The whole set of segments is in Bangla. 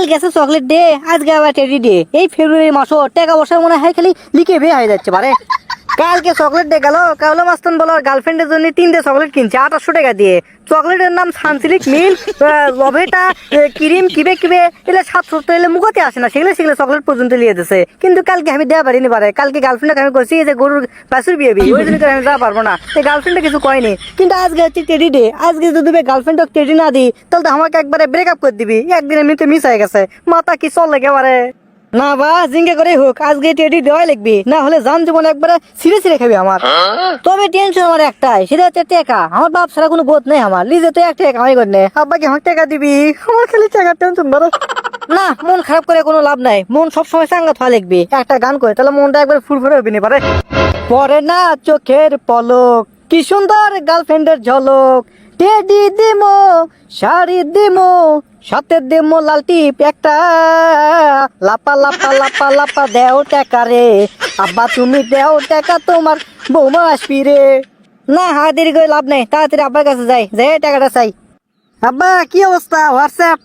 কাল গেছে চকলেট ডে আজকে আবার টেডি ডে এই ফেব্রুয়ারি মাসও টাকা পয়সা মনে হয় খালি লিখে বে হয়ে যাচ্ছে পারে কালকে চকলেট ডে গেল কাউলা মাস্তান বলো গার্লফ্রেন্ডের জন্য তিনটে চকলেট কিনছে আঠাশশো টাকা দিয়ে। চকলেটের নাম সানসিলিক মিল লভেটা ক্রিম, কিবে কিবে, এলে সাতশো তো এলে মুখতে আসে না, সেগুলো সেগুলো চকলেট পর্যন্ত লিয়ে দিছে কিন্তু কালকে আমি দেওয়া পারিনি পারে কালকে গার্লফ্রেন্ডকে আমি করছি যে গরুর বাছুর বিয়ে বি ওই জন্য আমি দেওয়া পারব না। এই গার্লফ্রেন্ডে কিছু কয়নি। কিন্তু আজকে হচ্ছে টেডি ডে আজকে যদি গার্লফ্রেন্ডকে টেডি না দিই, তাহলে তো আমাকে একবারে ব্রেকআপ করে দিবি একদিন এমনিতে মিস হয়ে গেছে। মাথা কি চল একেবারে না বা জিঙ্গে করে হোক আজকে টেডি দেওয়াই লিখবি। না হলে জান জীবন একবারে ছিঁড়ে ছিঁড়ে খাবি আমার। তবে টেনশন আমার একটাই সেটা হচ্ছে টাকা। আমার বাপ ছাড়া কোনো বোধ নেই আমার। লিজে তো এক টাকা কামাই করে নে। আব্বাকে আমার টাকা দিবি? আমার খালি টাকার টেনশন বড় না মন খারাপ করে কোনো লাভ নাই। মন সবসময় চাঙ্গা থাকা লিখবি। একটা গান করে তাহলে মনটা একবার ফুরফুরে হবি না পারে। পরে না চোখের পলক কি সুন্দর গার্লফ্রেন্ডের ঝলক। টেডি দিমো শাড়ি দিমো সাথে দিমো লাল টিপ একটা। লাপা লাপা লাপা লাপা দেও টাকা রে। আব্বা তুমি দেও টাকা তোমার বৌমা আসবি রে। না হা দেরি করে লাভ নেই। তাড়াতাড়ি আব্বার কাছে যাই যাই টাকাটা চাই। আব্বা কি অবস্থা? হোয়াটসঅ্যাপ?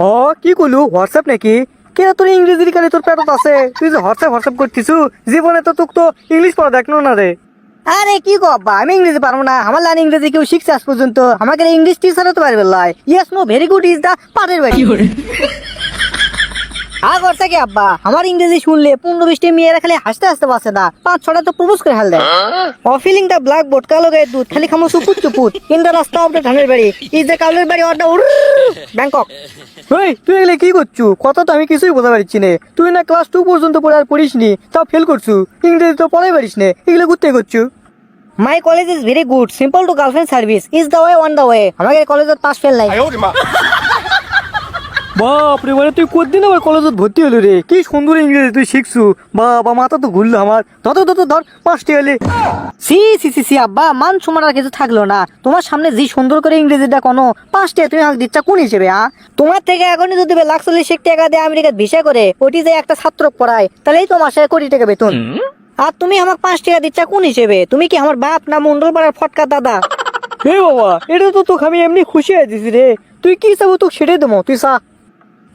ও কি কইলু? হোয়াটসঅ্যাপ নাকি? কে তোর ইংরেজির কানে তোর পেটত আছে? তুই যে হোয়াটসঅ্যাপ হোয়াটসঅ্যাপ করতিছু জীবনে তো তোকে তো ইংলিশ পড়া দেখনো না রে। আরে কি গো আমি ইংরেজি পারব না। আমার লাইন ইংরেজি কেউ শিখছে আজ পর্যন্ত। আমাকে ইংলিশ টিচারও তো পারবে লাই yes no very good is the পারের বাড়ি। আর করছে কি আব্বা? আমার ইংরেজি শুনলে পনেরো বিশটি মেয়েরা খালি হাসতে হাসতে পারছে না। পাঁচ ছটা তো প্রপোজ করে হাল দেয়। অফিলিং দা ব্ল্যাক বোর্ড কালো গায়ে দুধ খালি খামো সুপুত চুপুত ইন দা রাস্তা অফ দা ধানের বাড়ি। ইজ দা কালের বাড়ি অর দা ব্যাংকক। ওই তুই এগুলো কি করছু? কথা তো আমি কিছুই বোঝা পারছি না। তুই না ক্লাস টু পর্যন্ত পড়ে আর পড়িস নি তাও ফেল করছু। ইংরেজি তো পড়াই পারিস না। এগুলো ঘুরতে করছু? My college is very good simple to girlfriend service is the way on the way আমাদের কলেজের পাস ফেল নাই। বাপরে মানে তুই কতদিন আবার কলেজত ভর্তি হলো রে? কি সুন্দর ইংরেজি তুই শিখছু। বাবা মাথা তো ঘুরলো আমার। ধর ধর ধর পাঁচটি হলে। সি সি সি সি আব্বা মান সমান আর কিছু থাকল না। তোমার সামনে যে সুন্দর করে ইংরেজিটা কোনো পাঁচটি তুমি আমাকে দিচ্ছা কোন হিসেবে হ্যাঁ তোমার থেকে এখনই যদি লাখ চল্লিশ টাকা দিয়ে আমেরিকাত ভিসা করে ওটি যে একটা ছাত্র পড়ায় তাহলেই তো মাসে কোটি টাকা বেতন। আর তুমি আমাকে পাঁচ টাকা দিচ্ছা কোন হিসেবে? তুমি কি আমার বাপ না মন্ডল পাড়ার ফটকা দাদা? হে বাবা এটা তো তোকে আমি এমনি খুশি দিছি রে। তুই কি চাবো তোকে সেটাই দেবো? তুই চা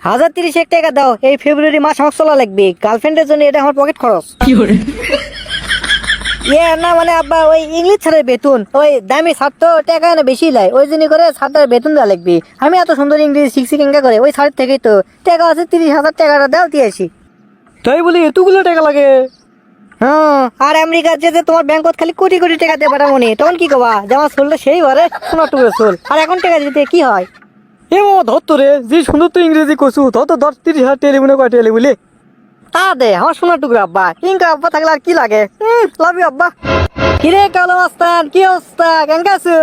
হাজার তিরিশ এক টাকা দাও এই ফেব্রুয়ারি মাস আমার চলা লাগবে। গার্লফ্রেন্ডের জন্য এটা আমার পকেট খরচ। ইয়ে না মানে আব্বা ওই ইংলিশ ছাড়ের বেতন ওই দামি ছাড় তো টাকা না বেশি লাই। ওই জন্য করে ছাড়টার বেতন দেওয়া লাগবে। আমি এত সুন্দর ইংরেজি শিখছি কেঙ্গা করে? ওই ছাড় থেকেই তো। টাকা আছে তিরিশ হাজার টাকাটা দাও দিয়ে আসি। তাই বলি এতগুলো টাকা লাগে? আর আমেরিকার যে যে তোমার ব্যাংকত খালি কোটি কোটি টাকা দিয়ে পাঠাবো নি তখন কি কবা? যেমন চললে সেই বারে। সোনার টুকরো চল। আর এখন টাকা দিতে কি হয়? এ বাবা ধর তো রে যে সুন্দর তো ইংরেজি কছু ধর তো ধর তিরিশ হাজার টেলিফোনে কয় টেলি বলি তা দে আমার সোনার টুকরো আব্বা। ইনকা আব্বা থাকলে আর কি লাগে? হুম লাভ ইউ আব্বা। কিরে কালো মাস্তান কি অবস্থা? কেমন আছো?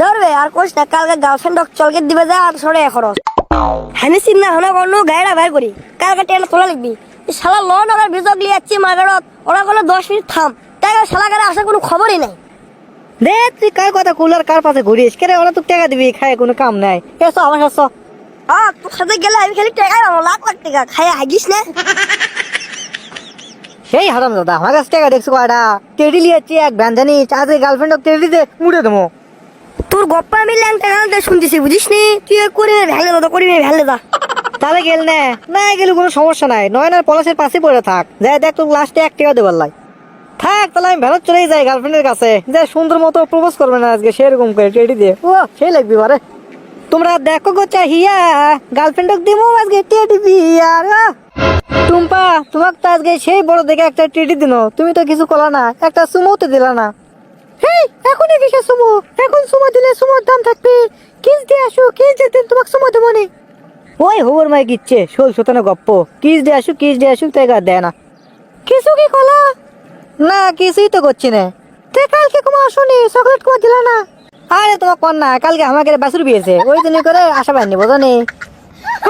ধরবে আর কোশ না কালকে গার্লফ্রেন্ড চলকে দিবে যা আর সরে খরচ। হ্যানি চিন্তা হলে কোনো গাড়িটা বাইর করি। কালকে ট্রেনে তোলা লিখবি শালা লন আর ভিজক লিয়ে যাচ্ছি মার্কেটত ওরা কোনো দশ মিনিট থাম। তাই শালা গাড়ি আসার কোনো খবরই নাই। দে তুই কার কথা কুলার কার পাশে ঘুরিস? কেরে ওরা তো টাকা দিবি খায় কোনো কাম নাই। এসো আমার সাথে। হ্যাঁ তোর সাথে গেলে আমি খালি টাকা পাবো লাখ লাখ টাকা। খাই হাগিস না? সেই হারাম দাদা আমার কাছে টাকা দেখছ কয়টা? টেডি লিয়েছি এক ভ্যানজানি আজকে গার্লফ্রেন্ড টেডি দে মুড়ে দেবো। তোর গপ্পা আমি ল্যাংটা ল্যাংটা শুনতেছি বুঝিস নি তুই করি ভ্যালে দাদা করি ভ্যালে দা তাহলে গেল না। না গেলে কোনো সমস্যা নাই। নয়নার পলাশের পাশে পড়ে থাক। যাই দেখ তোর লাস্টে এক টাকা দেবার লাই। থাক, তাহলে আমি ভ্যানত চলেই যাই গার্লফ্রেন্ডের কাছে। যে সুন্দর মতো প্রপোজ করবে না আজকে, সেরকম করে টেডি দিয়ে। ও সেই লাগবে বারে। তোমরা দেখো গো চাহিয়া গার্লফ্রেন্ড দিমু আজকে টেডি বিয়ার! টুম্পা, তোমাকে তো আজকে সেই বড় দেখে একটা টেডি দিল। তুমি তো কিছু করলা না, একটা সুমোতে দিলা না। হেই, এখনই কিসে সুমো? এখন সুমো দিলে সুমোর দাম থাকবে। দিয়ে আসো, কিস দিয়ে তোমাকে সুমো দেবো ওই হোবর মাই গিচ্ছে, শোল শোতানো গপ্প। কিস দিয়ে আসুক, কিস দিয়ে আসুক, তাই দেয় না। কিছু কি কলা? না, কিছুই তো করছি না। তে কালকে আসুনি চকলেট দিলা না। আরে তোমার কালকে আমাকে বাসুর বিয়েছে, ওই জন্য করে আশা পাইনি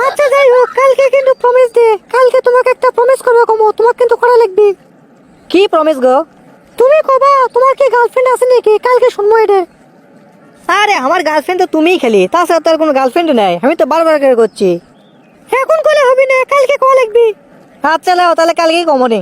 আচ্ছা যাই হোক, কালকে কিন্তু প্রমিস দে। কালকে তোমাকে একটা প্রমিস করব, কমো কিন্তু করা লাগবে। কি প্রমিস গো? তুমি কবা, তোমার কি গার্লফ্রেন্ড আছে নাকি? কালকে শুনব এটা। আরে, আমার গার্লফ্রেন্ড তো তুমিই খেলি, তাছাড়া তো আর কোনো গার্লফ্রেন্ড নাই, আমি তো বারবার করে করছি। এখন কলে হবে না কালকে কল লাগবে আচ্ছা লাও তাহলে কালকেই কমনে